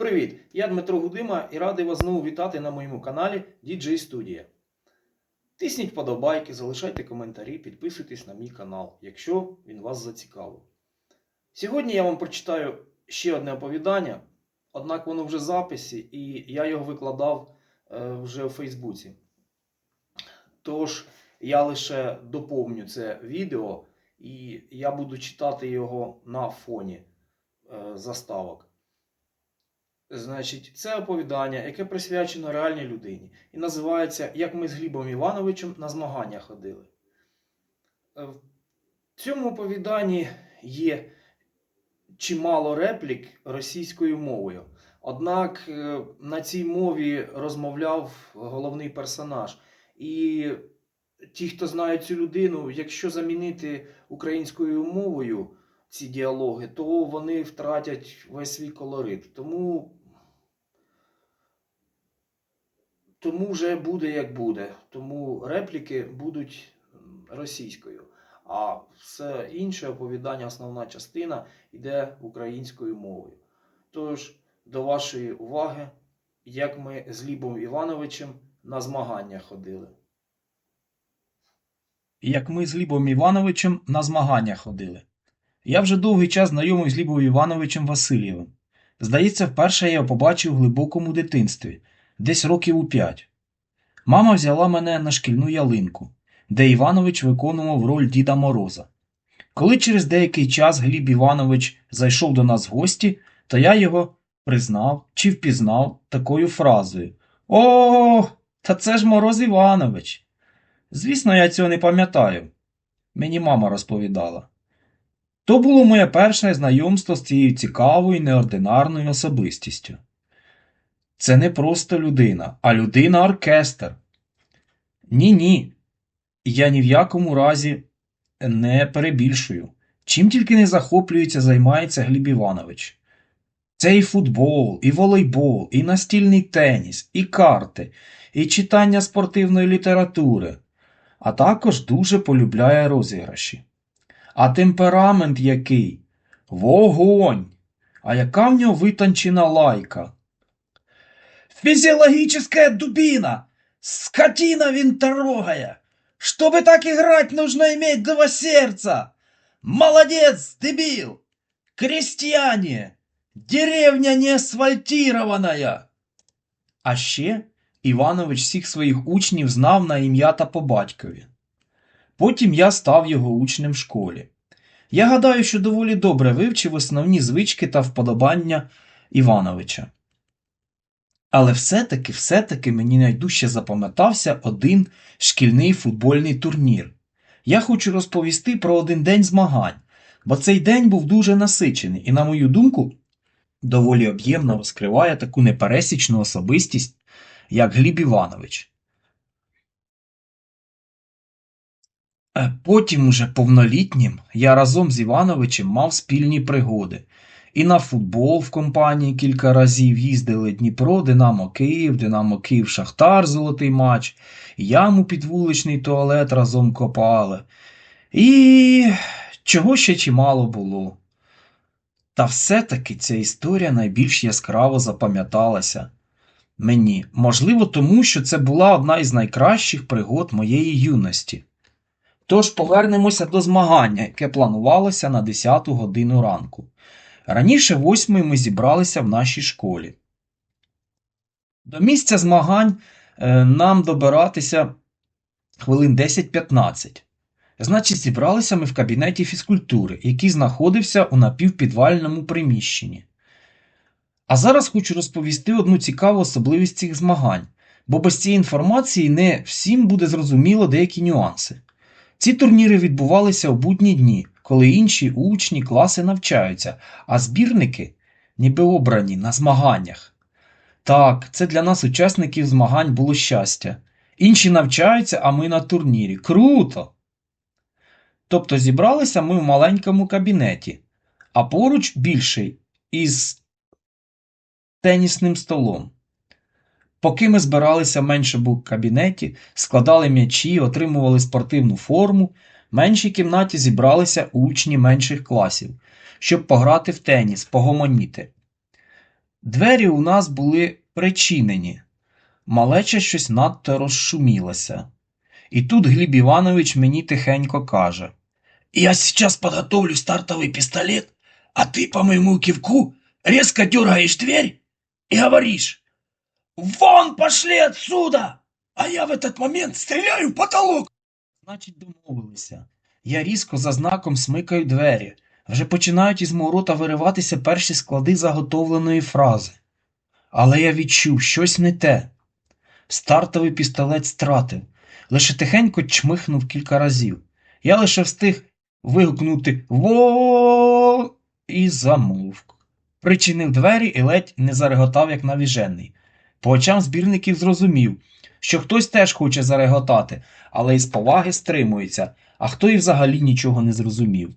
Привіт! Я Дмитро Гудима і радий вас знову вітати на моєму каналі DJ Studio. Тисніть вподобайки, залишайте коментарі, підписуйтесь на мій канал, якщо він вас зацікавив. Сьогодні я вам прочитаю ще одне оповідання, однак воно вже в записі, і я його викладав е, вже у Фейсбуці. Тож я лише доповню це відео, і я буду читати його на фоні е, заставок. Значить, це оповідання, яке присвячено реальній людині, і називається Як ми з Глібом Івановичем на змагання ходили. Е, В цьому оповіданні є чимало реплік російською мовою. Однак е, на цій мові розмовляв головний персонаж. І ті, хто знає цю людину, якщо замінити українською мовою ці діалоги, то вони втратять весь свій колорит. Тому, тому вже буде як буде. Тому репліки будуть російською. А все інше оповідання, основна частина йде українською мовою. Тож, до вашої уваги, як ми з Лібом Івановичем на змагання ходили. Як ми з Лібом Івановичем на змагання ходили. Я вже довгий час знайомий з Лібом Івановичем Васильєвим. Здається, вперше я його побачив в глибокому дитинстві, десь років у п'ять. Мама взяла мене на шкільну ялинку, де Іванович виконував роль Діда Мороза. Коли через деякий час Гліб Іванович зайшов до нас в гості, то я його признав чи впізнав такою фразою О, та це ж Мороз Іванович. Звісно, я цього не пам'ятаю. Мені мама розповідала. То було моє перше знайомство з цією цікавою неординарною особистістю. Це не просто людина, а людина-оркестр. Ні, ні. Я ні в якому разі не перебільшую. Чим тільки не захоплюється, займається Гліб Іванович. Це і футбол, і волейбол, і настільний теніс, і карти, і читання спортивної літератури, а також дуже полюбляє розіграші. А темперамент який? Вогонь! А яка в нього витончена лайка? Физиологическая дубина! Скотина винторогая! Чтобы так играть, нужно иметь два сердца! Молодец, дебил! Крестьяне! Деревня не асфальтированная! А ще Іванович всіх своїх учнів знав на ім'я та по батькові. Потім я став його учнем в школі. Я гадаю, що доволі добре вивчив основні звички та вподобання Івановича. Але все-таки, все-таки мені найдужче запам'ятався один шкільний футбольний турнір. Я хочу розповісти про один день змагань, бо цей день був дуже насичений і, на мою думку, доволі об'ємно розкриває таку непересічну особистість, як Гліб Іванович. Е, Потім, уже повнолітнім, я разом з Івановичем мав спільні пригоди. І на футбол в компанії кілька разів їздили Дніпро, Динамо Київ, Динамо Київ, Шахтар, золотий матч, яму під вуличний туалет разом копали. І чого ще чимало було. Та все-таки ця історія найбільш яскраво запам'яталася мені, можливо, тому що це була одна із найкращих пригод моєї юності. Тож повернемося до змагання, яке планувалося на 10 годину ранку. Раніше восьмої ми зібралися в нашій школі. До місця змагань е, нам добиратися хвилин 10-15. Значить, зібралися ми в кабінеті фізкультури, який знаходився у напівпідвальному приміщенні. А зараз хочу розповісти одну цікаву особливість цих змагань, бо без цієї інформації не всім буде зрозуміло деякі нюанси. Ці турніри відбувалися у будні дні, коли інші учні класи навчаються, а збірники ніби обрані на змаганнях. Так, це для нас, учасників змагань, було щастя. Інші навчаються, а ми на турнірі. Круто! Тобто зібралися ми в маленькому кабінеті, а поруч більший із тенісним столом. Поки ми збиралися в кабінеті, складали м'ячі, отримували спортивну форму, в меншій кімнаті зібралися учні менших класів, щоб пограти в теніс, погомоніти. Двері у нас були причинені. Малеча щось надто розшумілася. І тут Гліб Іванович мені тихенько каже: Я сейчас подготовлю стартовый пистолет, а ты по моему кивку резко дергаешь дверь и говоришь «Вон пошли отсюда!» А я в этот момент стреляю в потолок. Значить, домовилися. Я різко за знаком смикаю двері. Вже починають із мого рота вириватися перші склади заготовленої фрази. Але я відчув щось не те. Стартовий пістолет стратив, лише тихенько чмихнув кілька разів. Я лише встиг вигукнути во і замовк. Причинив двері і ледь не зареготав, як навіжений. По очам збірників зрозумів, що хтось теж хоче зареготати, але із поваги стримується, а хто і взагалі нічого не зрозумів.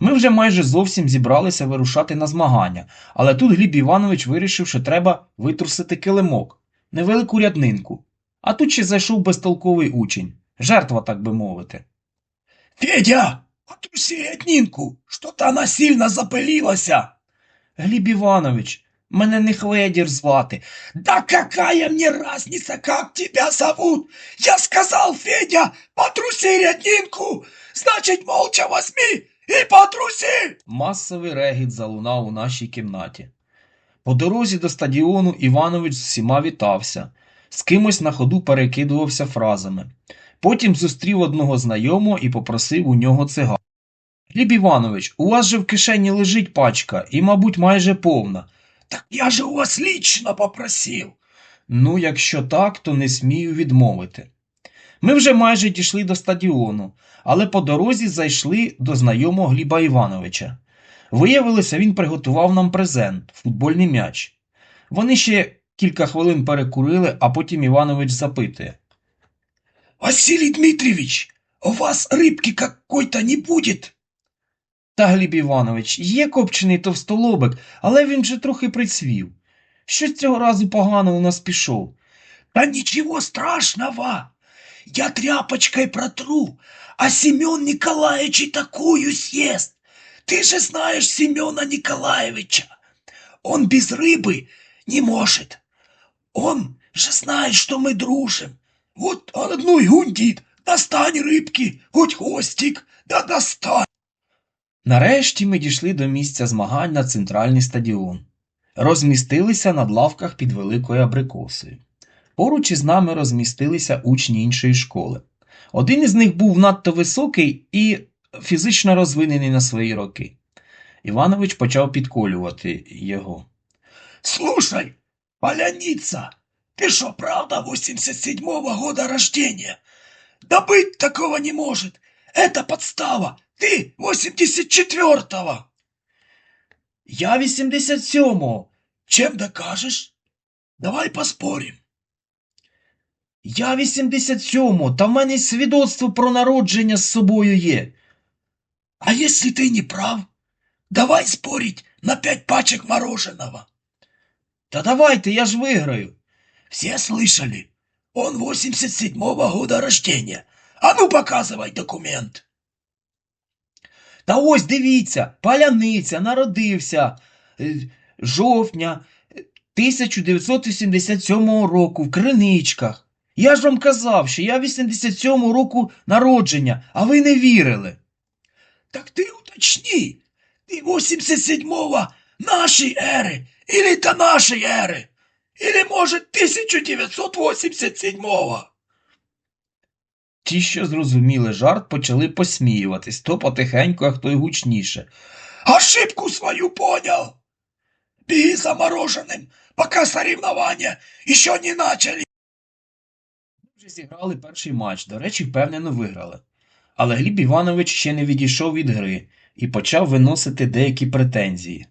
Ми вже майже зовсім зібралися вирушати на змагання, але тут Гліб Іванович вирішив, що треба витрусити килимок, невелику ряднинку. А тут ще зайшов безтолковий учень, жертва, так би мовити. Федя, отруси ряднинку, что-то она сильно запылилась. Гліб Іванович, мене не Хведір звати. Да какая мне разница, как тебя зовут? Я сказал, Федя, потруси ряднинку, значит, молча возьми и потруси. Масовий регіт залунав у нашій кімнаті. По дорозі до стадіону Іванович з всіма вітався, з кимось на ходу перекидувався фразами. Потім зустрів одного знайомого і попросив у нього цигар. Гліб Іванович, у вас же в кишені лежить пачка і, мабуть, майже повна. Так я же у вас лично попросил. Ну, якщо так, то не смію відмовити. Ми вже майже дійшли до стадіону, але по дорозі зайшли до знайомого Гліба Івановича. Виявилося, він приготував нам презент футбольний м'яч. Вони ще кілька хвилин перекурили, а потім Іванович запитує. Василий Дмитриевич, у вас рыбки какой-то не будет? Та Гліб Іванович, є копчений товстолобик, але він же трохи прицвів. Щось цього разу погано у нас пішов. Да ничего страшного. Я тряпочкой протру, а Семен Николаевич и такую съест. Ты же знаешь Семена Николаевича. Он без рыбы не может. Он же знает, что мы дружим. Вот он одну и гундит. Достань рыбки, хоть хвостик, да достань. Нарешті ми дійшли до місця змагань на центральний стадіон. Розмістилися над лавках під великою абрикосою. Поруч із нами розмістилися учні іншої школи. Один із них був надто високий і фізично розвинений на свої роки. Іванович почав підколювати його. Слушай, поляница, ты что, правда 87-го года рождения? Да быть такого не может. Это подстава. Ты 84-го. Я 87-го. Чем докажешь? Давай поспорим. Я 87-го, та в мене й свідоцтво про народження з собою є. А если ты не прав? Давай спорить на пять пачек мороженого. Та давайте, я ж виграю. Все слышали? Он 87-го года рождения. А ну показывай документ. Та ось дивіться, паляниця народився е, жовтня е, 1987 року в Криничках. Я ж вам казав, що я 87 року народження, а ви не вірили. Так ты уточни, ты 87-го нашей эры или до нашей эры? Или, может, 1987-го? Ті, що зрозуміли жарт, почали посміюватись, то потихеньку, а хто й гучніше. Ошибку свою понял. Беги за мороженым, пока соревнования еще не начали. Вже зіграли перший матч, до речі, впевнено виграли. Але Гліб Іванович ще не відійшов від гри і почав виносити деякі претензії.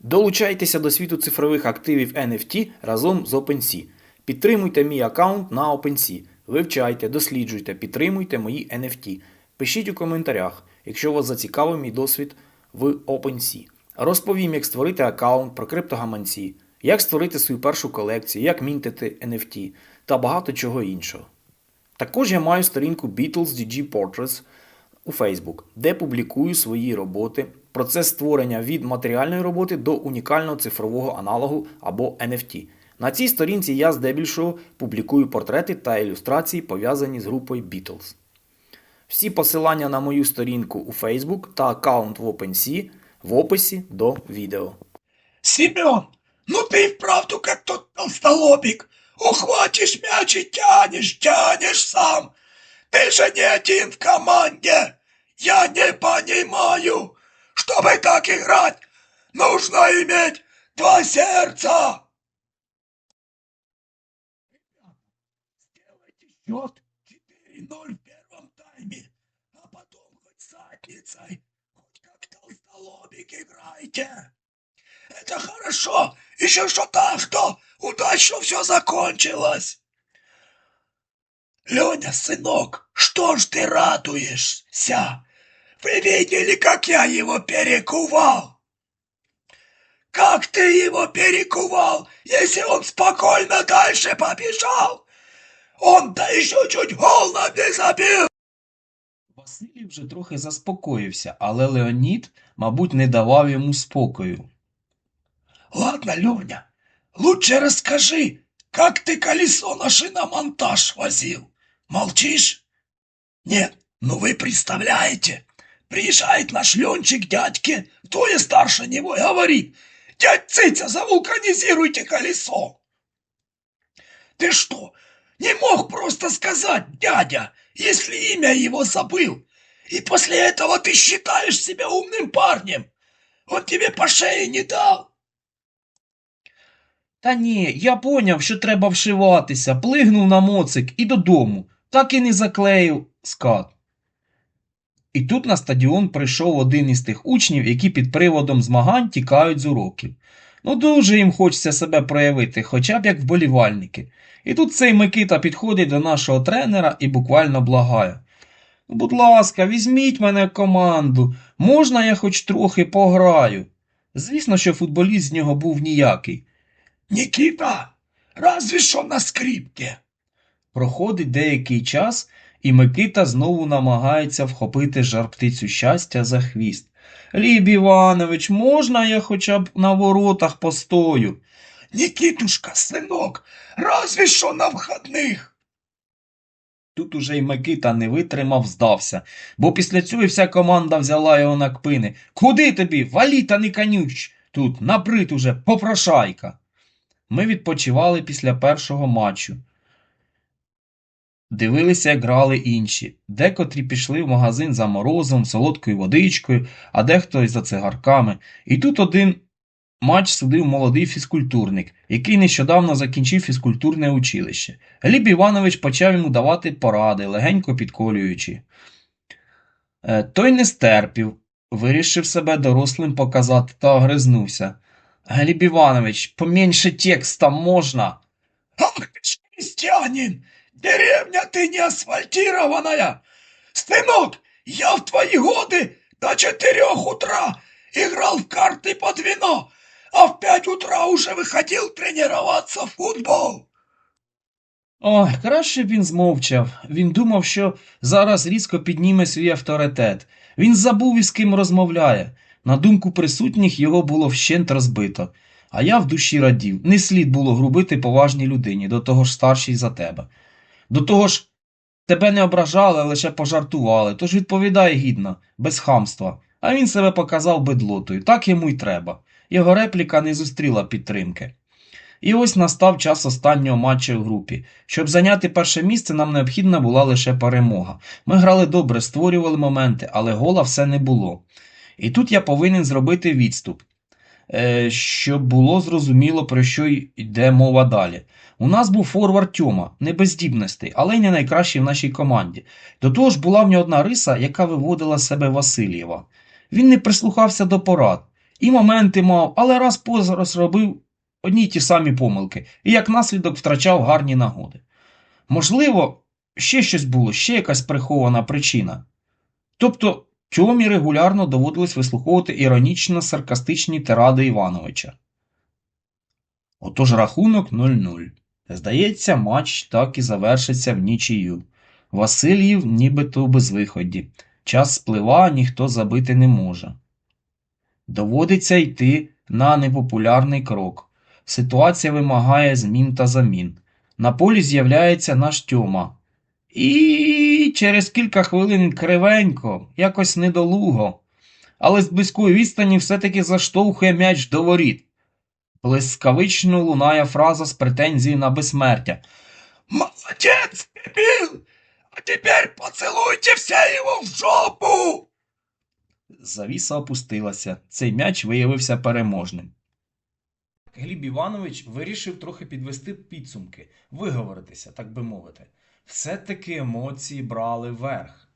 Долучайтеся до світу цифрових активів NFT разом з OpenSea. Підтримуйте мій аккаунт на OpenSea. Вивчайте, досліджуйте, підтримуйте мої NFT. Пишіть у коментарях, якщо вас зацікавив мій досвід в OpenSea. Розповім, як створити аккаунт про криптогаманці, як створити свою першу колекцію, як мінтити NFT та багато чого іншого. Також я маю сторінку Beatles DG Portraits, у Facebook, де публікую свої роботи, процес створення від матеріальної роботи до унікального цифрового аналогу або NFT. На цій сторінці я здебільшого публікую портрети та ілюстрації, пов'язані з групою Beatles. Всі посилання на мою сторінку у Facebook та аккаунт в OpenSea в описі до відео. Семен, ну ты и вправду как тот толстолобик. Ухватишь мяч и тянешь, тянешь сам. Ты же не один в команде. Я не понимаю. Чтобы так играть, нужно иметь два сердца. Счет 4-0 в первом тайме, а потом хоть задницей, хоть как толстолобик играйте. Это хорошо, еще что так, что удачно все закончилось. Леня, сынок, что ж ты радуешься? Вы видели, как я его перекувал? Как ты его перекувал, если он спокойно дальше побежал? Он-то еще чуть гол нам не забил. Василій вже трохи заспокоївся, але Леонід, мабуть, не давав йому спокою. Ладно, Леня, лучше расскажи, как ты колесо на шиномонтаж возил. Молчишь? Нет, ну вы представляете, приезжает наш Ленчик дядьке, двое старше него, и говорит, дядь Цитя, завулканизируйте колесо. Ты что, не мог просто сказать, дядя, если имя его забыл, и после этого ты считаешь себя умным парнем? Он тебе по шее не дал. Та ні, я поняв, що треба вшиватися, плигнув на моцик і додому, так і не заклеїв скат. І тут на стадіон прийшов один із тих учнів, які під приводом змагань тікають з уроків. Ну дуже їм хочеться себе проявити, хоча б як вболівальники. І тут цей Микита підходить до нашого тренера і буквально благає. «Ну, Будь ласка, візьміть мене в команду, можна я хоч трохи пограю. Звісно, що футболіст з нього був ніякий. Никита, разве що на скрипке. Проходить деякий час, і Микита знову намагається вхопити жар-птицю щастя за хвіст. Ліб Іванович, можна я хоча б на воротах постою? Никитушка, сынок, разве що на входных. Тут уже й Микита не витримав, здався, бо після цього вся команда взяла його на кпини. Куди тобі? Валі та не конюч! Тут набрид уже попрошайка. Ми відпочивали після першого матчу. Дивилися, як грали інші. Декотрі пішли в магазин за морозом, солодкою водичкою, а дехто й за цигарками. І тут один матч судив молодий фізкультурник, який нещодавно закінчив фізкультурне училище. Гліб Іванович почав йому давати поради, легенько підколюючи. Е, Той не стерпів, вирішив себе дорослим показати та огризнувся. Гліб Іванович, поменьше текста можна. Ах ты ж деревня ты не асфальтированная. Сынок, я в твои годы до четырех утра играл в карты под вино, а в пять утра уже выходил тренироваться в футбол. Ой, краще б він змовчав. Він думав, що зараз різко підніме свій авторитет. Він забув із ким розмовляє. На думку присутніх його було вщент розбито. А я в душі радів. Не слід було грубити поважній людині, до того ж старшій за тебе. До того ж, тебе не ображали, лише пожартували, тож відповідай гідно, без хамства. А він себе показав бедлотою, так йому й треба. Його репліка не зустріла підтримки. І ось настав час останнього матчу в групі. Щоб зайняти перше місце, нам необхідна була лише перемога. Ми грали добре, створювали моменти, але гола все не було. І тут я повинен зробити відступ, щоб було зрозуміло, про що йде мова далі. У нас був форвард Тьома, не без здібностей, але й не найкращий в нашій команді. До того ж була в нього одна риса, яка виводила з себе Васильєва. Він не прислухався до порад. І моменти мав, але раз по раз робив одні й ті самі помилки, і як наслідок втрачав гарні нагоди. Можливо, ще щось було, ще якась прихована причина. Тобто, Тьомі регулярно доводилось вислуховувати іронічно-саркастичні тиради Івановича. Отож рахунок 0-0. Здається, матч так і завершиться в нічию. Васильєв нібито у безвиході. Час спливає, ніхто забити не може. Доводиться йти на непопулярний крок. Ситуація вимагає змін та замін. На полі з'являється наш Тьома. І через кілька хвилин кривенько, якось недолуго, але з близької відстані все-таки заштовхує м'яч до воріт. Блискавично лунає фраза з претензією на безсмертя. Молодец, дебил! А теперь поцелуйте все его в жопу! Завіса опустилася. Цей м'яч виявився переможним. Гліб Іванович вирішив трохи підвести підсумки, виговоритися, так би мовити. Все-таки емоції брали верх,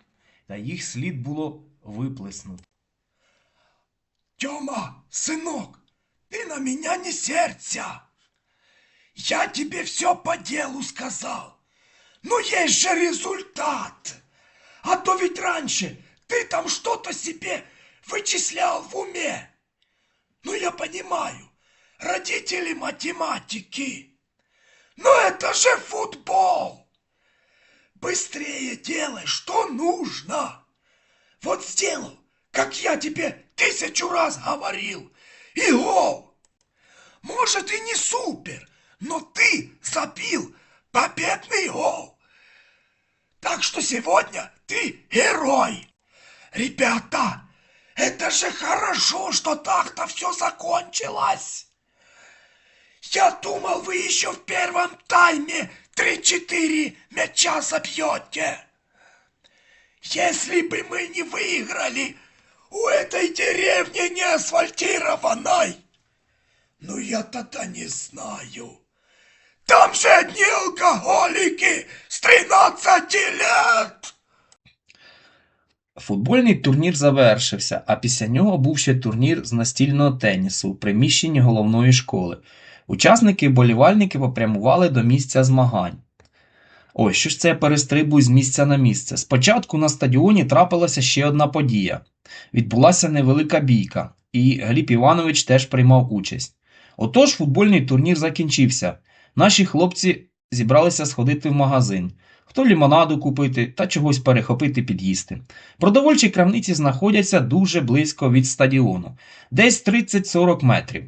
та їх слід було виплеснути. Тёма, сынок, ты на меня не сердься. Я тебе все по делу сказал. Но есть же результат. А то ведь раньше ты там что-то себе вычислял в уме. Ну я понимаю, родители математики. Но это же футбол. Быстрее делай, что нужно. Вот сделал, как я тебе тысячу раз говорил. И гол. Может и не супер, но ты забил победный гол. Так что сегодня ты герой. Ребята, это же хорошо, что так-то все закончилось. Я думал, вы еще в первом тайме 3-4 мяча забьете. Если бы мы не выиграли у этой деревни не асфальтированной, ну я тогда не знаю. Там же одни алкоголики с 13 лет. Футбольний турнір завершився, а після нього був ще турнір з настільного тенісу у приміщенні головної школи. Учасники і болівальники попрямували до місця змагань. Ой, що ж це я перестрибую з місця на місце. Спочатку на стадіоні трапилася ще одна подія. Відбулася невелика бійка, і Гліб Іванович теж приймав участь. Отож, футбольний турнір закінчився. Наші хлопці зібралися сходити в магазин. Хто лімонаду купити та чогось перехопити під'їсти. Продовольчі крамниці знаходяться дуже близько від стадіону, десь 30-40 метрів.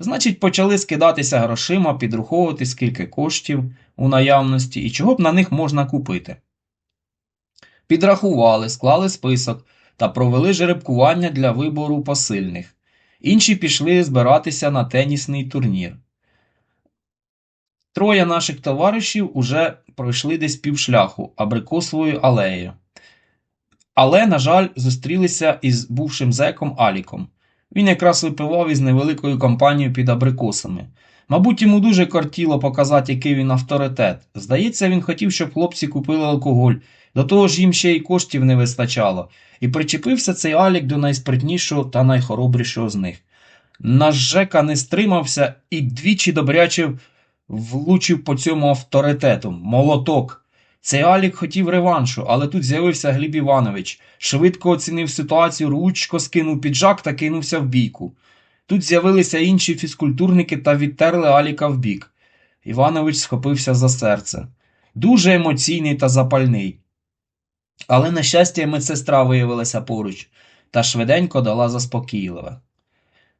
Значить, почали скидатися грошима, підраховувати, скільки коштів у наявності і чого б на них можна купити. Підрахували, склали список та провели жеребкування для вибору посильних. Інші пішли збиратися на тенісний турнір. Троє наших товаришів уже пройшли десь півшляху абрикосовою алеєю. Але, на жаль, зустрілися із бувшим зеком Аліком. Він якраз випивав із невеликою компанією під абрикосами. Мабуть, йому дуже кортіло показати, який він авторитет. Здається, він хотів, щоб хлопці купили алкоголь, до того ж їм ще й коштів не вистачало, і причепився цей Алік до найспритнішого та найхоробрішого з них. Наш Жека не стримався і двічі добряче влучив по цьому авторитету. Молоток. Цей Алік хотів реваншу, але тут з'явився Гліб Іванович. Швидко оцінив ситуацію, ручко скинув піджак та кинувся в бійку. Тут з'явилися інші фізкультурники та відтерли Аліка в бік. Іванович схопився за серце. Дуже емоційний та запальний. Але, на щастя, медсестра виявилася поруч та швиденько дала заспокійливе.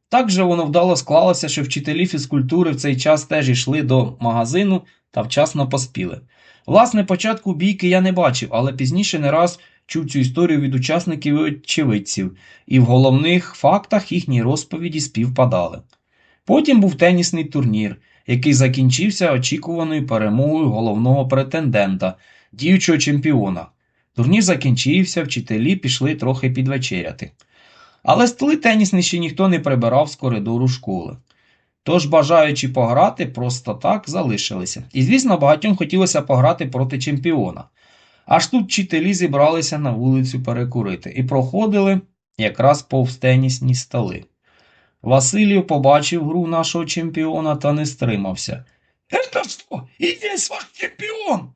Так же воно вдало склалося, що вчителі фізкультури в цей час теж йшли до магазину та вчасно поспіли. Власне, початку бійки я не бачив, але пізніше не раз чув цю історію від учасників і очевидців, і в головних фактах їхні розповіді співпадали. Потім був тенісний турнір, який закінчився очікуваною перемогою головного претендента, діючого чемпіона. Турнір закінчився, вчителі пішли трохи підвечеряти. Але столи тенісні ще ніхто не прибирав з коридору школи. Тож, бажаючи пограти, просто так залишилися. І, звісно, багатьом хотілося пограти проти чемпіона. Аж тут вчителі зібралися на вулицю перекурити і проходили якраз повз тенісні столи. Васильєв побачив гру нашого чемпіона та не стримався. Это что, и есть ваш чемпион?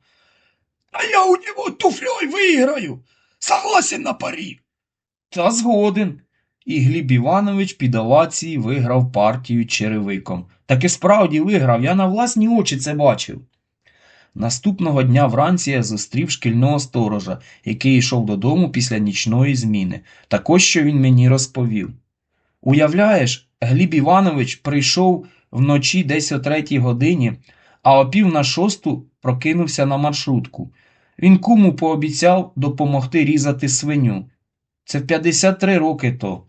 А я у него туфлей выиграю. Согласен на пари. Та згоден. І Гліб Іванович під овації виграв партію черевиком. Так і справді виграв, я на власні очі це бачив. Наступного дня вранці я зустрів шкільного сторожа, який йшов додому після нічної зміни. Так ось що він мені розповів. Уявляєш, Гліб Іванович прийшов вночі десь о третій годині, а о пів на шосту прокинувся на маршрутку. Він куму пообіцяв допомогти різати свиню. Це в 53 роки то.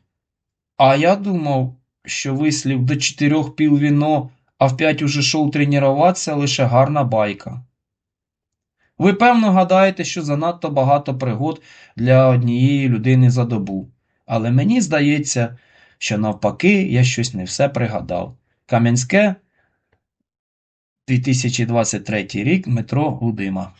А я думав, що вислів до чотирьох пів віно, а в п'ять уже шов тренуватися лише гарна байка. Ви певно гадаєте, що занадто багато пригод для однієї людини за добу. Але мені здається, що навпаки я щось не все пригадав. Кам'янське, 2023 рік, метро Гудима.